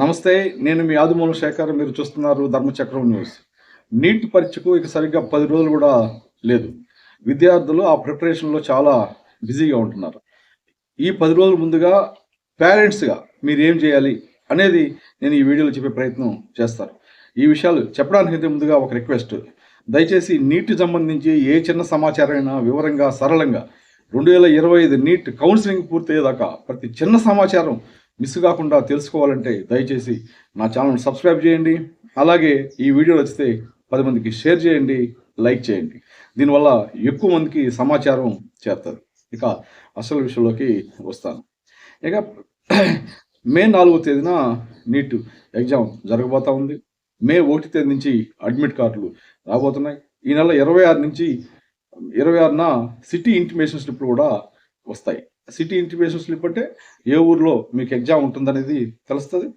నమస్తే నేను మీ ఆదిమూల శేఖర్ మీరు చూస్తున్నారు ధర్మచక్రం న్యూస్. నీట్ పరీక్షకు ఇక సరిగ్గా పది రోజులు కూడా లేదు. విద్యార్థులు ఆ ప్రిపరేషన్లో చాలా బిజీగా ఉంటున్నారు. ఈ పది రోజుల ముందుగా పేరెంట్స్గా మీరు ఏం చేయాలి అనేది నేను ఈ వీడియోలో చెప్పే ప్రయత్నం చేస్తాను ఈ విషయాలు చెప్పడానికంటే ముందుగా ఒక రిక్వెస్ట్ దయచేసి నీట్ సంబంధించి ఏ చిన్న సమాచారమైనా వివరంగా సరళంగా రెండు వేల ఇరవై ఐదు నీట్ కౌన్సిలింగ్ పూర్తయ్యేదాకా ప్రతి చిన్న సమాచారం మిస్ కాకుండా తెలుసుకోవాలంటే దయచేసి నా ఛానల్ సబ్స్క్రైబ్ చేయండి. అలాగే ఈ వీడియో నచ్చితే పది మందికి షేర్ చేయండి లైక్ చేయండి. దీనివల్ల ఎక్కువ మందికి సమాచారం చేస్తుంది ఇక అసలు విషయంలోకి వస్తాను. ఇక మే నాలుగో తేదీన నీట్ ఎగ్జామ్ జరగబోతూ ఉంది. మే ఒకటి తేదీ నుంచి అడ్మిట్ కార్డులు రాబోతున్నాయి. ఈ నెల ఇరవై ఆరు నుంచి ఇరవై ఆరున సిటీ ఇంటిమేషన్ స్లిప్లు కూడా వస్తాయి. సిటీ ఇంటిమేషన్ స్లిప్ అంటే ఏ ఊర్లో మీకు ఎగ్జామ్ ఉంటుందనేది తెలుస్తుంది.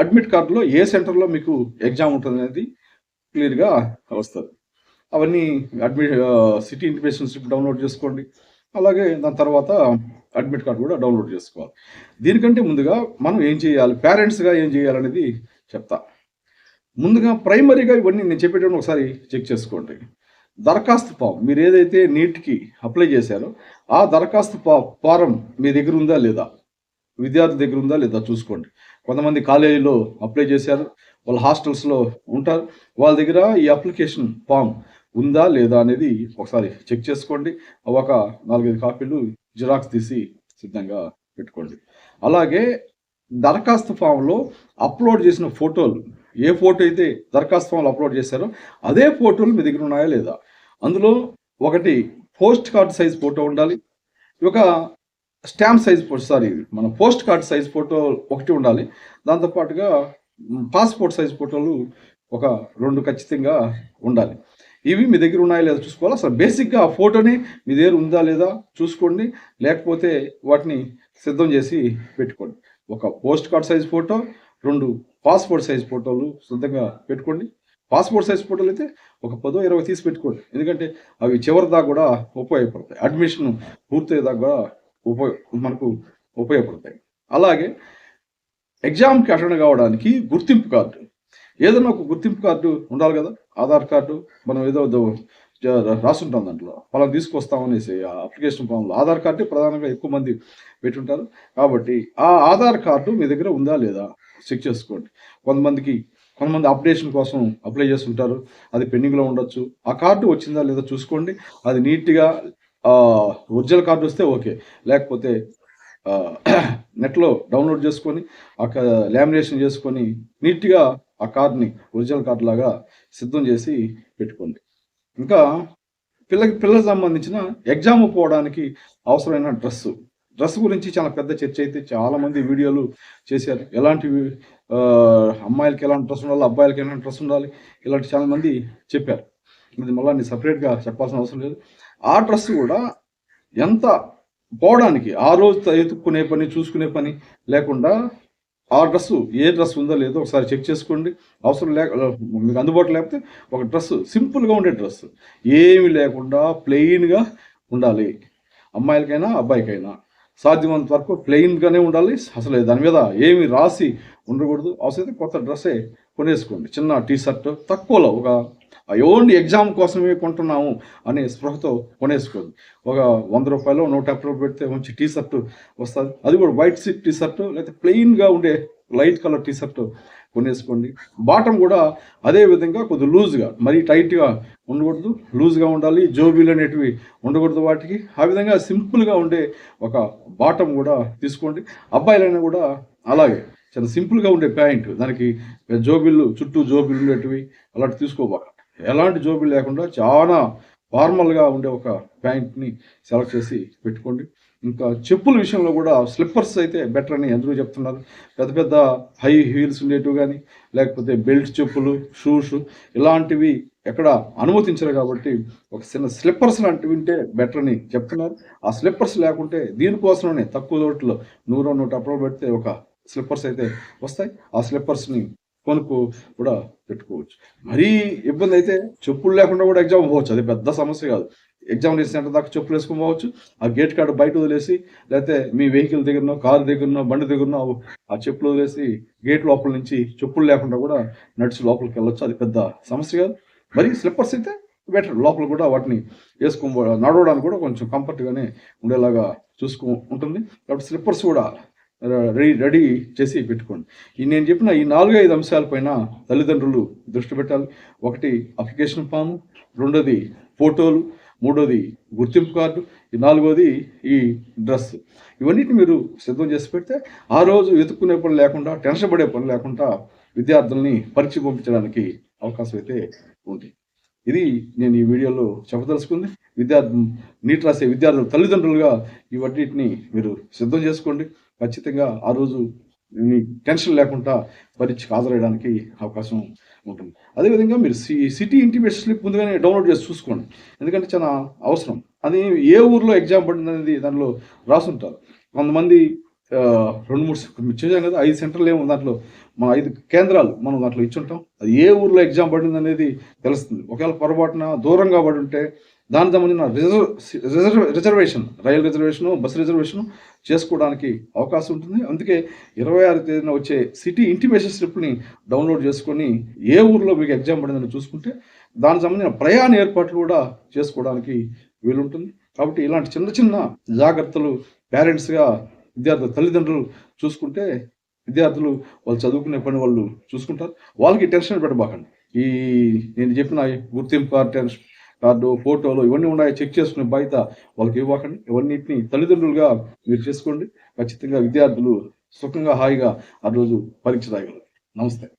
అడ్మిట్ కార్డులో ఏ సెంటర్లో మీకు ఎగ్జామ్ ఉంటుందనేది క్లియర్గా వస్తుంది. అవన్నీ admit city intimation slip download చేసుకోండి. అలాగే దాని తర్వాత అడ్మిట్ కార్డు కూడా డౌన్లోడ్ చేసుకోవాలి. దీనికంటే ముందుగా మనం ఏం చేయాలి? పేరెంట్స్గా ఏం చేయాలనేది చెప్తా. ముందుగా ప్రైమరీగా ఇవన్నీ నేను చెప్పేటప్పుడు ఒకసారి చెక్ చేసుకోండి. దరఖాస్తు ఫామ్ మీరు ఏదైతే నీట్కి అప్లై చేశారో ఆ దరఖాస్తు ఫా ఫారం మీ దగ్గర ఉందా లేదా? విద్యార్థి దగ్గర ఉందా లేదా చూసుకోండి. కొంతమంది కాలేజీలో అప్లై చేశారు వాళ్ళ హాస్టల్స్లో ఉంటారు వాళ్ళ దగ్గర ఈ అప్లికేషన్ ఫామ్ ఉందా లేదా అనేది ఒకసారి చెక్ చేసుకోండి. ఒక నాలుగైదు కాపీలు జిరాక్స్ తీసి సిద్ధంగా పెట్టుకోండి. అలాగే దరఖాస్తు ఫామ్లో అప్లోడ్ చేసిన ఫోటోలు ఏ ఫోటో అయితే దరఖాస్తు ఫామ్లో అప్లోడ్ చేశారో అదే ఫోటోలు మీ దగ్గర ఉన్నాయా లేదా? అందులో ఒకటి పోస్ట్ కార్డ్ సైజ్ ఫోటో ఉండాలి. ఒక స్టాంప్ సైజ్ ఫోటో సారీ మన పోస్ట్ కార్డ్ సైజ్ ఫోటో ఒకటి ఉండాలి. దాంతోపాటుగా పాస్పోర్ట్ సైజ్ ఫోటోలు ఒక రెండు ఖచ్చితంగా ఉండాలి. ఇవి మీ దగ్గర ఉన్నాయా లేదా చూసుకోవాలి? అసలు బేసిక్గా ఆ ఫోటోని మీ దగ్గర ఉందా లేదా చూసుకోండి. లేకపోతే వాటిని సిద్ధం చేసి పెట్టుకోండి. ఒక పోస్ట్ కార్డ్ సైజ్ ఫోటో రెండు పాస్పోర్ట్ సైజ్ ఫోటోలు సిద్ధంగా పెట్టుకోండి. పాస్పోర్ట్ సైజ్ ఫోటోలు అయితే ఒక పదో ఇరవై తీసి పెట్టుకోండి. ఎందుకంటే అవి చివరి దాకా కూడా ఉపయోగపడతాయి. అడ్మిషన్ పూర్తయ్యేదాకా కూడా ఉపయోగ మనకు ఉపయోగపడతాయి. అలాగే ఎగ్జామ్కి అటెండ్ కావడానికి గుర్తింపు కార్డు. ఏదైనా ఒక గుర్తింపు కార్డు ఉండాలి కదా? ఆధార్ కార్డు మనం ఏదో దో- రాసుంటాం దాంట్లో. వాళ్ళని తీసుకొస్తామనేసి అప్లికేషన్ ఫామ్లో ఆధార్ కార్డు ప్రధానంగా ఎక్కువ మంది పెట్టుంటారు. కాబట్టి ఆ ఆధార్ కార్డు మీ దగ్గర ఉందా లేదా? చెక్ చేసుకోండి. కొంతమందికి కొంతమంది అప్డేషన్ కోసం అప్లై చేస్తుంటారు. అది పెండింగ్లో ఉండొచ్చు. ఆ కార్డు వచ్చిందా లేదా చూసుకోండి. అది నీట్గా ఒరిజినల్ కార్డు వస్తే ఓకే. లేకపోతే నెట్లో డౌన్లోడ్ చేసుకొని ఆ లామినేషన్ చేసుకొని నీట్గా ఆ కార్డ్ని ఒరిజినల్ కార్డు లాగా సిద్ధం చేసి పెట్టుకోండి. ఇంకా పిల్లకి పిల్లలకు సంబంధించిన ఎగ్జామ్ పోవడానికి అవసరమైన డ్రెస్సు. డ్రెస్ గురించి చాలా పెద్ద చర్చ అయితే చాలా మంది వీడియోలు చేశారు. ఎలాంటి అమ్మాయిలకి ఎలాంటి డ్రెస్ ఉండాలి అబ్బాయిలకి ఎలాంటి డ్రెస్ ఉండాలి ఇలాంటి చాలా మంది చెప్పారు. ఇది మళ్ళీ నేను సపరేట్గా చెప్పాల్సిన అవసరం లేదు. ఆ డ్రెస్ కూడా ఎంత పోవడానికి ఆ రోజు ఎత్తుక్కునే పని చూసుకునే పని లేకుండా ఆ డ్రెస్ ఏ డ్రెస్ ఉందో లేదో ఒకసారి చెక్ చేసుకోండి. అవసరం లేక మీకు అందుబాటులో లేకపోతే ఒక డ్రెస్ సింపుల్గా ఉండే డ్రెస్ ఏమి లేకుండా ప్లెయిన్గా ఉండాలి. అమ్మాయిలకైనా అబ్బాయికైనా సాధ్యమైనంత వరకు ప్లెయిన్గానే ఉండాలి. అసలు దాని మీద ఏమి రాసి ఉండకూడదు. అవసరమైతే కొత్త డ్రెస్సే కొనేసుకోండి. చిన్న టీ షర్ట్ తక్కువలో ఒక ఓన్లీ ఎగ్జామ్ కోసమే కొంటున్నాము అనే స్పృహతో కొనేసుకోండి. ఒక వంద రూపాయలు నూట యాభై రూపాయలు పెడితే మంచి టీ షర్ట్ వస్తుంది. అది కూడా వైట్ సిట్ టీ షర్ట్ లేకపోతే ప్లెయిన్గా ఉండే లైట్ కలర్ టీ షర్ట్ కొనేసుకోండి. బాటం కూడా అదే విధంగా కొద్ది లూజ్గా మరీ టైట్గా ఉండకూడదు. లూజ్గా ఉండాలి జోబీలు అనేటివి ఉండకూడదు వాటికి. ఆ విధంగా సింపుల్గా ఉండే ఒక బాటం కూడా తీసుకోండి. అబ్బాయిలైనా కూడా అలాగే చాలా సింపుల్గా ఉండే ప్యాంట్ దానికి జోబిళ్ళు చుట్టూ జోబిళ్ళు ఉండేటివి అలాంటి తీసుకోబాక ఎలాంటి జోబిలు లేకుండా చాలా ఫార్మల్గా ఉండే ఒక ప్యాంట్ని సెలెక్ట్ చేసి పెట్టుకోండి. ఇంకా చెప్పుల విషయంలో కూడా స్లిప్పర్స్ అయితే బెటర్ అని అందరూ చెప్తున్నారు. పెద్ద పెద్ద హై హీల్స్ ఉండేటివి కానీ లేకపోతే బెల్ట్ చెప్పులు షూస్ ఇలాంటివి ఎక్కడ అనుమతించరు కాబట్టి ఒక చిన్న స్లిప్పర్స్ లాంటివి ఉంటే బెటర్ అని చెప్తున్నారు. ఆ స్లిప్పర్స్ లేకుంటే దీనికోసమే తక్కువ రోట్లో నూరు నూట అప్రోల్ పెడితే ఒక స్లిప్పర్స్ అయితే వస్తాయి. ఆ స్లిప్పర్స్ని కొనుక్కు కూడా పెట్టుకోవచ్చు. మరీ ఇబ్బంది అయితే చెప్పులు లేకుండా కూడా ఎగ్జామ్ పోవచ్చు అది పెద్ద సమస్య కాదు. ఎగ్జామినేషన్ సెంటర్ దాకా చెప్పులు వేసుకొని ఆ గేట్ కాడ బయట వదిలేసి లేకపోతే మీ వెహికల్ దగ్గరనో కారు దగ్గరనో బండి దగ్గరనో ఆ చెప్పులు వదిలేసి గేట్ లోపల నుంచి చెప్పులు లేకుండా కూడా నడిచి లోపలికి వెళ్ళొచ్చు. అది పెద్ద సమస్య కాదు. మరి స్లిప్పర్స్ అయితే బెటర్. లోపల కూడా వాటిని వేసుకో నడవడానికి కూడా కొంచెం కంఫర్ట్గానే ఉండేలాగా చూసుకో ఉంటుంది. కాబట్టి స్లిప్పర్స్ కూడా రెడీ రెడీ చేసి పెట్టుకోండి. ఈ నేను చెప్పిన ఈ నాలుగు ఐదు అంశాలపైన తల్లిదండ్రులు దృష్టి పెట్టాలి. ఒకటి అప్లికేషన్ ఫామ్ రెండోది ఫోటోలు మూడోది గుర్తింపు కార్డు ఈ నాలుగోది ఈ డ్రెస్. ఇవన్నిటిని మీరు సిద్ధం చేసి పెడితే ఆ రోజు వెతుక్కునే పని లేకుండా టెన్షన్ పడే పని లేకుండా విద్యార్థుల్ని పరీక్ష పంపించడానికి అవకాశం అయితే ఉంది. ఇది నేను ఈ వీడియోలో చెప్పదలుచుకుంది. విద్యార్థి నీట్ రాసే విద్యార్థుల తల్లిదండ్రులుగా ఇవన్నిటిని మీరు సిద్ధం చేసుకోండి. ఖచ్చితంగా ఆ రోజు మీ టెన్షన్ లేకుండా పరీక్షకు హాజరయ్యడానికి అవకాశం ఉంటుంది. అదేవిధంగా మీరు సి సిటీ ఇంటిమేట్ స్లిప్ ముందుగానే డౌన్లోడ్ చేసి చూసుకోండి. ఎందుకంటే చాలా అవసరం. అది ఏ ఊర్లో ఎగ్జామ్ పడింది అనేది దాంట్లో రాసుంటారు. కొంతమంది రెండు మూడు సె- మీరు చూసాం కదా ఐదు సెంటర్లు ఏమో దాంట్లో మన ఐదు కేంద్రాలు మనం దాంట్లో ఇచ్చుంటాం. అది ఏ ఊర్లో ఎగ్జామ్ పడింది అనేది తెలుస్తుంది. ఒకవేళ పొరపాటున దూరంగా పడి ఉంటే దానికి సంబంధించిన రిజర్వ్ రిజర్వ్ రిజర్వేషన్ రైలు రిజర్వేషన్ బస్ రిజర్వేషన్ చేసుకోవడానికి అవకాశం ఉంటుంది. అందుకే ఇరవై ఆరు తేదీన వచ్చే సిటీ ఇంటిమేషన్ స్లిప్ని డౌన్లోడ్ చేసుకొని ఏ ఊర్లో మీకు ఎగ్జామ్ పడిందని చూసుకుంటే దానికి సంబంధించిన ప్రయాణ ఏర్పాట్లు కూడా చేసుకోవడానికి వీలుంటుంది. కాబట్టి ఇలాంటి చిన్న చిన్న జాగ్రత్తలు పేరెంట్స్గా విద్యార్థుల తల్లిదండ్రులు చూసుకుంటే విద్యార్థులు వాళ్ళు చదువుకునే పని వాళ్ళు చూసుకుంటారు. వాళ్ళకి టెన్షన్ పెట్టబాకండి. ఈ నేను చెప్పిన గుర్తింపు కార్డు టెన్షన్ కార్డు ఫోటోలు ఇవన్నీ ఉన్నాయి. చెక్ చేసుకునే బయట వాళ్ళకి ఇవ్వకండి. ఇవన్నిటిని తల్లిదండ్రులుగా మీరు చేసుకోండి. ఖచ్చితంగా విద్యార్థులు సుఖంగా హాయిగా ఆ రోజు పరీక్ష రాయగలరు. నమస్తే.